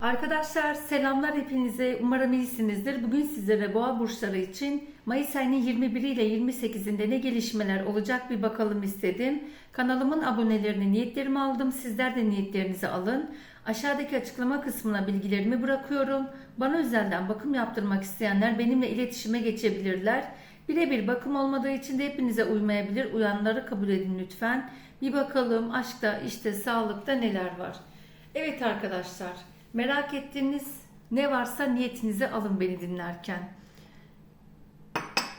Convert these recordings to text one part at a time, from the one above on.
Arkadaşlar selamlar hepinize. Umarım iyisinizdir. Bugün sizlere boğa burçları için Mayıs ayının 21 ile 28'inde ne gelişmeler olacak bir bakalım istedim. Kanalımın abonelerini niyetlerimi aldım. Sizler de niyetlerinizi alın. Aşağıdaki açıklama kısmına bilgilerimi bırakıyorum. Bana özelden bakım yaptırmak isteyenler benimle iletişime geçebilirler. Birebir bakım olmadığı için de hepinize uymayabilir. Uyanları kabul edin lütfen. Bir bakalım aşkta, işte, sağlıkta neler var. Evet arkadaşlar, merak ettiğiniz ne varsa niyetinize alın beni dinlerken.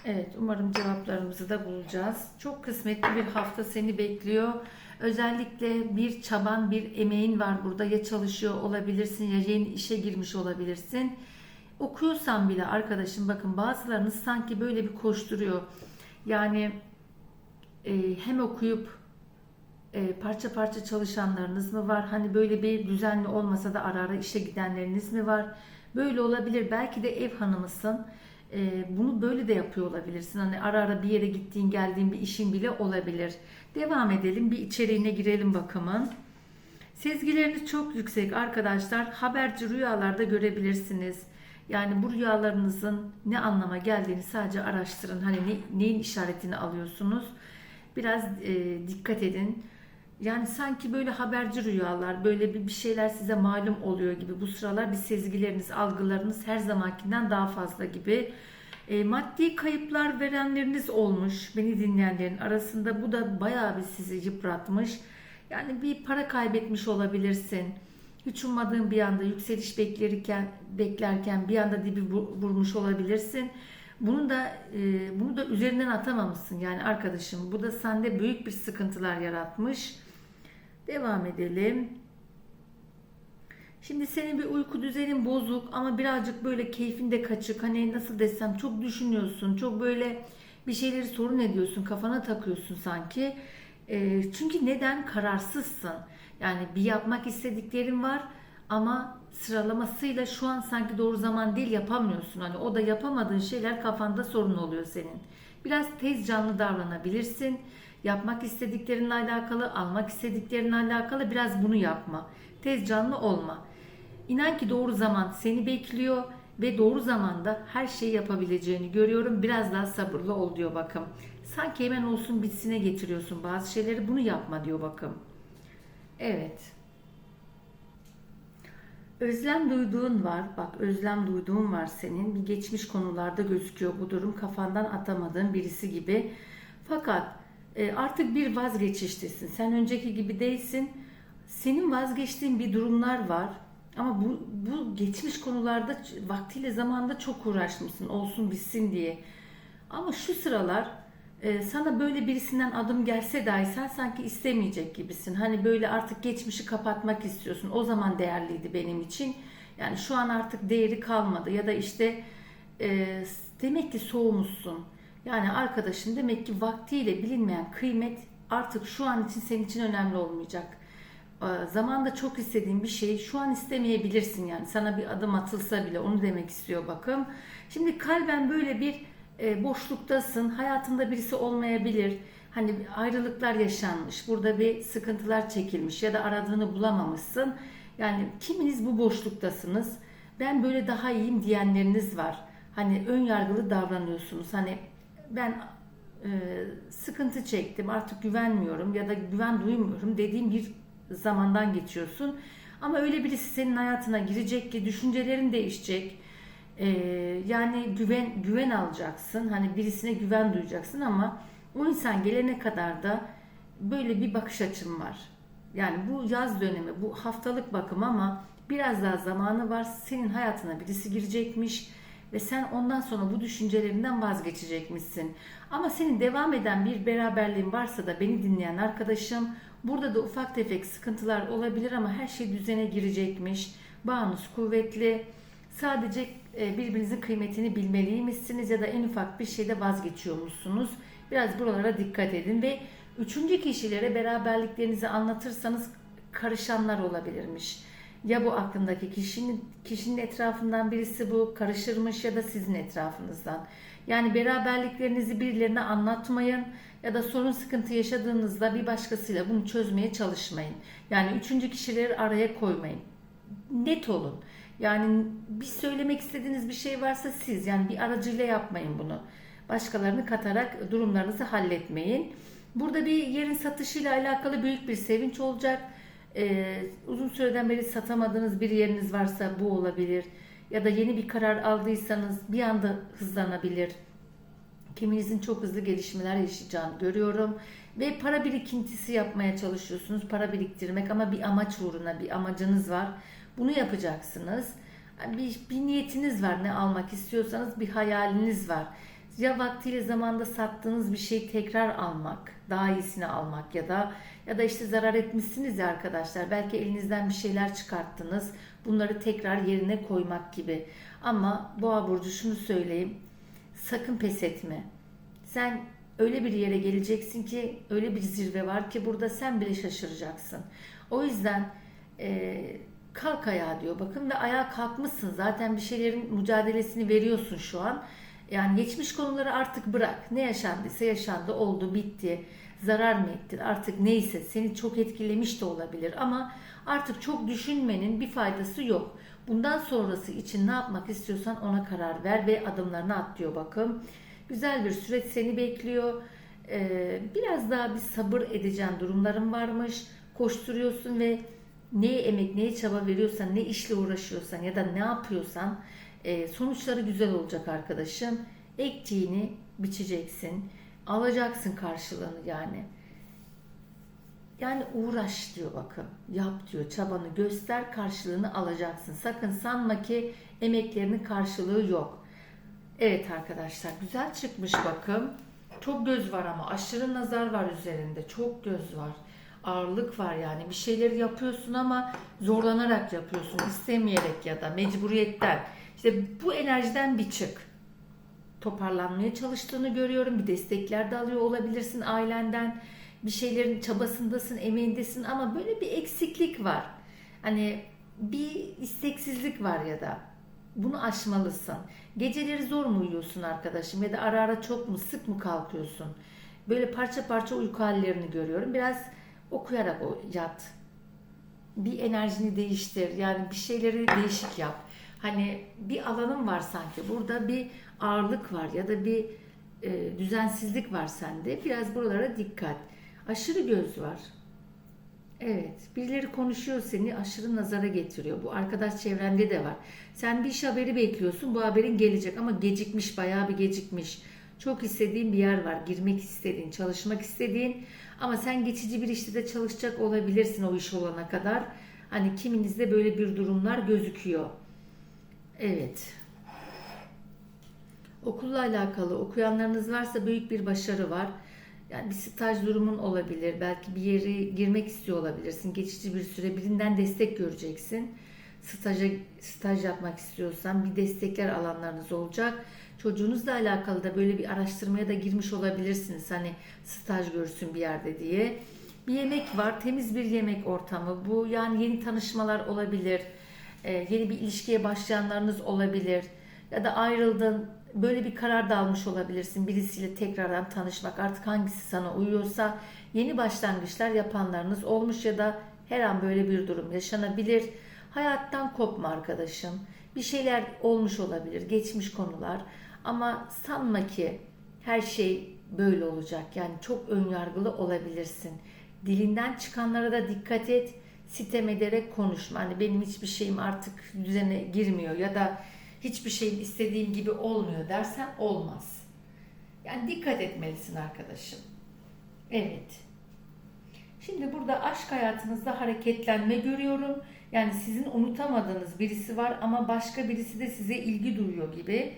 Evet, umarım cevaplarımızı da bulacağız. Çok kısmetli bir hafta seni bekliyor. Özellikle bir çaban, bir emeğin var burada. Ya çalışıyor olabilirsin ya yeni işe girmiş olabilirsin. Okuyorsan bile arkadaşım bakın bazılarınız sanki böyle bir koşturuyor. Yani e, hem okuyup e, parça parça çalışanlarınız mı var? Hani böyle bir düzenli olmasa da ara ara işe gidenleriniz mi var? Böyle olabilir. Belki de ev hanımısın. E, bunu böyle de yapıyor olabilirsin. Hani ara ara bir yere gittiğin geldiğin bir işin bile olabilir. Devam edelim. Bir içeriğine girelim bakımın. Sezgileriniz çok yüksek arkadaşlar. Haberci rüyalarda görebilirsiniz. Yani bu rüyalarınızın ne anlama geldiğini sadece araştırın. Hani ne, neyin işaretini alıyorsunuz? Biraz e, dikkat edin. Yani sanki böyle haberci rüyalar, böyle bir, şeyler size malum oluyor gibi. Bu sıralar bir sezgileriniz, algılarınız her zamankinden daha fazla gibi. E, maddi kayıplar verenleriniz olmuş. Beni dinleyenlerin arasında bu da bayağı bir sizi yıpratmış. Yani bir para kaybetmiş olabilirsin. Hiç ummadığın bir anda yükseliş beklerken beklerken bir anda dibi vurmuş olabilirsin. Bunu da e, bunu da üzerinden atamamışsın yani arkadaşım. Bu da sende büyük bir sıkıntılar yaratmış. Devam edelim. Şimdi senin bir uyku düzenin bozuk ama birazcık böyle keyfin de kaçık. Hani nasıl desem çok düşünüyorsun. Çok böyle bir şeyleri sorun ediyorsun. Kafana takıyorsun sanki. E, çünkü neden? Kararsızsın. Yani bir yapmak istediklerin var ama sıralamasıyla şu an sanki doğru zaman değil yapamıyorsun. Hani o da yapamadığın şeyler kafanda sorun oluyor senin. Biraz tez canlı davranabilirsin. Yapmak istediklerinle alakalı, almak istediklerinle alakalı biraz bunu yapma. Tez canlı olma. İnan ki doğru zaman seni bekliyor ve doğru zamanda her şeyi yapabileceğini görüyorum. Biraz daha sabırlı ol diyor bakım. Sanki hemen olsun bitsine getiriyorsun bazı şeyleri. Bunu yapma diyor bakım. Evet. Özlem duyduğun var. Bak özlem duyduğun var senin. Bir geçmiş konularda gözüküyor bu durum. Kafandan atamadığın birisi gibi. Fakat e, artık bir vazgeçiştesin. Sen önceki gibi değilsin. Senin vazgeçtiğin bir durumlar var. Ama bu, bu geçmiş konularda vaktiyle zamanda çok uğraşmışsın. Olsun bitsin diye. Ama şu sıralar e, sana böyle birisinden adım gelse dahi sen sanki istemeyecek gibisin. Hani böyle artık geçmişi kapatmak istiyorsun. O zaman değerliydi benim için. Yani şu an artık değeri kalmadı. Ya da işte e, demek ki soğumuşsun. Yani arkadaşın demek ki vaktiyle bilinmeyen kıymet artık şu an için senin için önemli olmayacak. E, zamanda çok istediğin bir şeyi şu an istemeyebilirsin yani. Sana bir adım atılsa bile onu demek istiyor bakım. Şimdi kalben böyle bir e, boşluktasın, hayatında birisi olmayabilir. Hani ayrılıklar yaşanmış, burada bir sıkıntılar çekilmiş ya da aradığını bulamamışsın. Yani kiminiz bu boşluktasınız. Ben böyle daha iyiyim diyenleriniz var. Hani ön yargılı davranıyorsunuz. Hani ben e, sıkıntı çektim, artık güvenmiyorum ya da güven duymuyorum dediğim bir zamandan geçiyorsun. Ama öyle birisi senin hayatına girecek ki düşüncelerin değişecek ee, yani güven güven alacaksın. Hani birisine güven duyacaksın ama o insan gelene kadar da böyle bir bakış açım var. Yani bu yaz dönemi, bu haftalık bakım ama biraz daha zamanı var. Senin hayatına birisi girecekmiş ve sen ondan sonra bu düşüncelerinden vazgeçecekmişsin. Ama senin devam eden bir beraberliğin varsa da beni dinleyen arkadaşım burada da ufak tefek sıkıntılar olabilir ama her şey düzene girecekmiş. Bağınız kuvvetli Sadece e, birbirinizin kıymetini bilmeliymişsiniz ya da en ufak bir şeyde vazgeçiyormuşsunuz. Biraz buralara dikkat edin ve üçüncü kişilere beraberliklerinizi anlatırsanız karışanlar olabilirmiş. Ya bu aklındaki kişinin kişinin etrafından birisi bu karışırmış ya da sizin etrafınızdan. Yani beraberliklerinizi birilerine anlatmayın ya da sorun sıkıntı yaşadığınızda bir başkasıyla bunu çözmeye çalışmayın. Yani üçüncü kişileri araya koymayın net olun. Yani bir söylemek istediğiniz bir şey varsa siz yani bir aracıyla yapmayın bunu. Başkalarını katarak durumlarınızı halletmeyin. Burada bir yerin satışıyla alakalı büyük bir sevinç olacak. Ee, uzun süreden beri satamadığınız bir yeriniz varsa bu olabilir. Ya da yeni bir karar aldıysanız bir anda hızlanabilir. Kiminizin çok hızlı gelişmeler yaşayacağını görüyorum. Ve para birikintisi yapmaya çalışıyorsunuz. Para biriktirmek ama bir amaç uğruna bir amacınız var. Bunu yapacaksınız. Bir, bir niyetiniz var. Ne almak istiyorsanız bir hayaliniz var. Ya vaktiyle zamanda sattığınız bir şeyi tekrar almak, daha iyisini almak ya da ya da işte zarar etmişsiniz ya arkadaşlar. Belki elinizden bir şeyler çıkarttınız. Bunları tekrar yerine koymak gibi. Ama Boğa burcu şunu söyleyeyim. Sakın pes etme. Sen öyle bir yere geleceksin ki öyle bir zirve var ki burada sen bile şaşıracaksın. O yüzden e, kalk ayağa diyor bakın ve ayağa kalkmışsın. Zaten bir şeylerin mücadelesini veriyorsun şu an. Yani geçmiş konuları artık bırak. Ne yaşandıysa yaşandı, oldu, bitti. Zarar mı ettin artık neyse seni çok etkilemiş de olabilir ama artık çok düşünmenin bir faydası yok. Bundan sonrası için ne yapmak istiyorsan ona karar ver ve adımlarını at diyor bakın. Güzel bir süreç seni bekliyor. Ee, biraz daha bir sabır edeceğin durumların varmış. Koşturuyorsun ve neye emek, neye çaba veriyorsan, ne işle uğraşıyorsan ya da ne yapıyorsan e, sonuçları güzel olacak arkadaşım. Ektiğini biçeceksin. Alacaksın karşılığını yani. Yani uğraş diyor bakın. Yap diyor. Çabanı göster karşılığını alacaksın. Sakın sanma ki emeklerinin karşılığı yok. Evet arkadaşlar güzel çıkmış bakın. Çok göz var ama aşırı nazar var üzerinde. Çok göz var. Ağırlık var yani. Bir şeyleri yapıyorsun ama zorlanarak yapıyorsun. istemeyerek ya da mecburiyetten. İşte bu enerjiden bir çık. Toparlanmaya çalıştığını görüyorum. Bir destekler de alıyor olabilirsin ailenden. Bir şeylerin çabasındasın, emeğindesin ama böyle bir eksiklik var. Hani bir isteksizlik var ya da bunu aşmalısın. Geceleri zor mu uyuyorsun arkadaşım ya da ara ara çok mu sık mı kalkıyorsun? Böyle parça parça uyku hallerini görüyorum. Biraz okuyarak yat. Bir enerjini değiştir. Yani bir şeyleri değişik yap. Hani bir alanın var sanki. Burada bir ağırlık var ya da bir e, düzensizlik var sende. Biraz buralara dikkat. Aşırı göz var. Evet, birileri konuşuyor seni aşırı nazara getiriyor. Bu arkadaş çevrende de var. Sen bir iş haberi bekliyorsun, bu haberin gelecek ama gecikmiş, bayağı bir gecikmiş. Çok istediğin bir yer var, girmek istediğin, çalışmak istediğin ama sen geçici bir işte de çalışacak olabilirsin o iş olana kadar. Hani kiminizde böyle bir durumlar gözüküyor. Evet. Okulla alakalı okuyanlarınız varsa büyük bir başarı var. Yani bir staj durumun olabilir. Belki bir yere girmek istiyor olabilirsin. Geçici bir süre birinden destek göreceksin. Staja, staj yapmak istiyorsan bir destekler alanlarınız olacak. Çocuğunuzla alakalı da böyle bir araştırmaya da girmiş olabilirsiniz. Hani staj görsün bir yerde diye. Bir yemek var. Temiz bir yemek ortamı. Bu yani yeni tanışmalar olabilir. Ee, yeni bir ilişkiye başlayanlarınız olabilir. Ya da ayrıldın böyle bir karar da almış olabilirsin. Birisiyle tekrardan tanışmak artık hangisi sana uyuyorsa yeni başlangıçlar yapanlarınız olmuş ya da her an böyle bir durum yaşanabilir. Hayattan kopma arkadaşım. Bir şeyler olmuş olabilir, geçmiş konular ama sanma ki her şey böyle olacak. Yani çok önyargılı olabilirsin. Dilinden çıkanlara da dikkat et. Sitem ederek konuşma. Hani benim hiçbir şeyim artık düzene girmiyor ya da hiçbir şeyim istediğim gibi olmuyor dersen olmaz. Yani dikkat etmelisin arkadaşım. Evet. Şimdi burada aşk hayatınızda hareketlenme görüyorum. Yani sizin unutamadığınız birisi var ama başka birisi de size ilgi duyuyor gibi.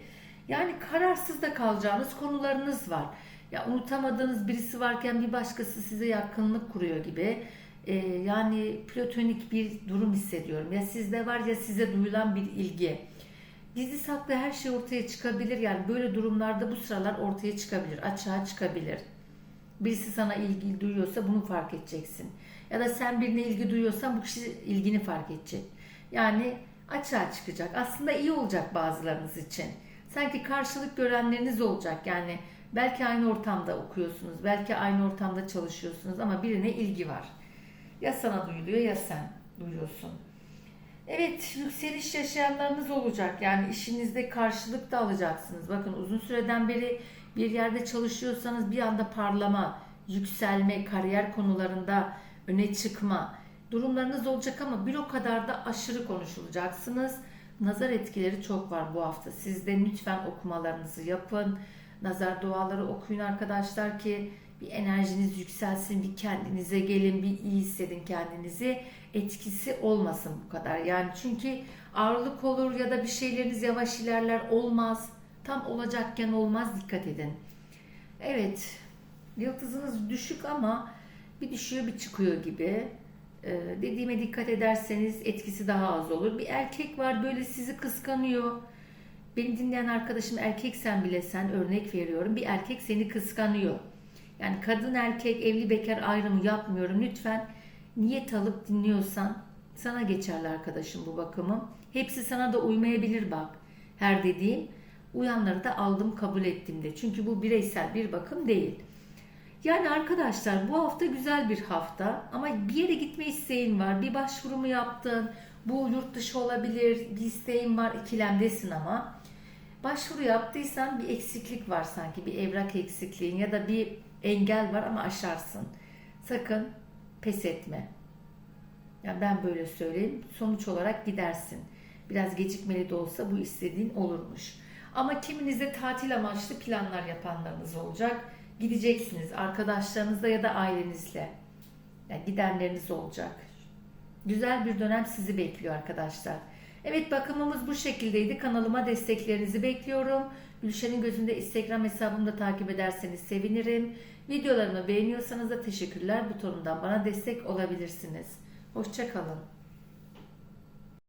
Yani kararsız da kalacağınız konularınız var. Ya unutamadığınız birisi varken bir başkası size yakınlık kuruyor gibi. Ee, yani platonik bir durum hissediyorum. Ya sizde var ya size duyulan bir ilgi. Gizli saklı her şey ortaya çıkabilir. Yani böyle durumlarda bu sıralar ortaya çıkabilir, açığa çıkabilir. Birisi sana ilgi duyuyorsa bunu fark edeceksin. Ya da sen birine ilgi duyuyorsan bu kişi ilgini fark edecek. Yani açığa çıkacak. Aslında iyi olacak bazılarınız için. Sanki karşılık görenleriniz olacak. Yani belki aynı ortamda okuyorsunuz, belki aynı ortamda çalışıyorsunuz ama birine ilgi var. Ya sana duyuluyor ya sen duyuyorsun. Evet, yükseliş yaşayanlarınız olacak. Yani işinizde karşılık da alacaksınız. Bakın uzun süreden beri bir yerde çalışıyorsanız bir anda parlama, yükselme, kariyer konularında öne çıkma durumlarınız olacak ama bir o kadar da aşırı konuşulacaksınız. Nazar etkileri çok var bu hafta. Siz de lütfen okumalarınızı yapın. Nazar duaları okuyun arkadaşlar ki bir enerjiniz yükselsin, bir kendinize gelin, bir iyi hissedin kendinizi. Etkisi olmasın bu kadar. Yani çünkü ağırlık olur ya da bir şeyleriniz yavaş ilerler olmaz. Tam olacakken olmaz dikkat edin. Evet, yıldızınız düşük ama bir düşüyor bir çıkıyor gibi. Ee, dediğime dikkat ederseniz etkisi daha az olur. Bir erkek var böyle sizi kıskanıyor. Beni dinleyen arkadaşım erkeksen bile sen örnek veriyorum. Bir erkek seni kıskanıyor. Yani kadın erkek evli bekar ayrımı yapmıyorum. Lütfen niyet alıp dinliyorsan sana geçerli arkadaşım bu bakımım. Hepsi sana da uymayabilir bak. Her dediğim uyanları da aldım kabul ettim de. Çünkü bu bireysel bir bakım değil. Yani arkadaşlar bu hafta güzel bir hafta ama bir yere gitme isteğin var. Bir başvurumu yaptın. Bu yurt dışı olabilir. Bir isteğin var. ikilemdesin ama. Başvuru yaptıysan bir eksiklik var sanki. Bir evrak eksikliğin ya da bir engel var ama aşarsın. Sakın pes etme. Yani ben böyle söyleyeyim. Sonuç olarak gidersin. Biraz gecikmeli de olsa bu istediğin olurmuş. Ama kiminizde tatil amaçlı planlar yapanlarınız olacak. Gideceksiniz arkadaşlarınızla ya da ailenizle. Yani gidenleriniz olacak. Güzel bir dönem sizi bekliyor arkadaşlar. Evet bakımımız bu şekildeydi. Kanalıma desteklerinizi bekliyorum. Gülşen'in gözünde Instagram hesabımı da takip ederseniz sevinirim. Videolarımı beğeniyorsanız da teşekkürler butonundan bana destek olabilirsiniz. Hoşçakalın.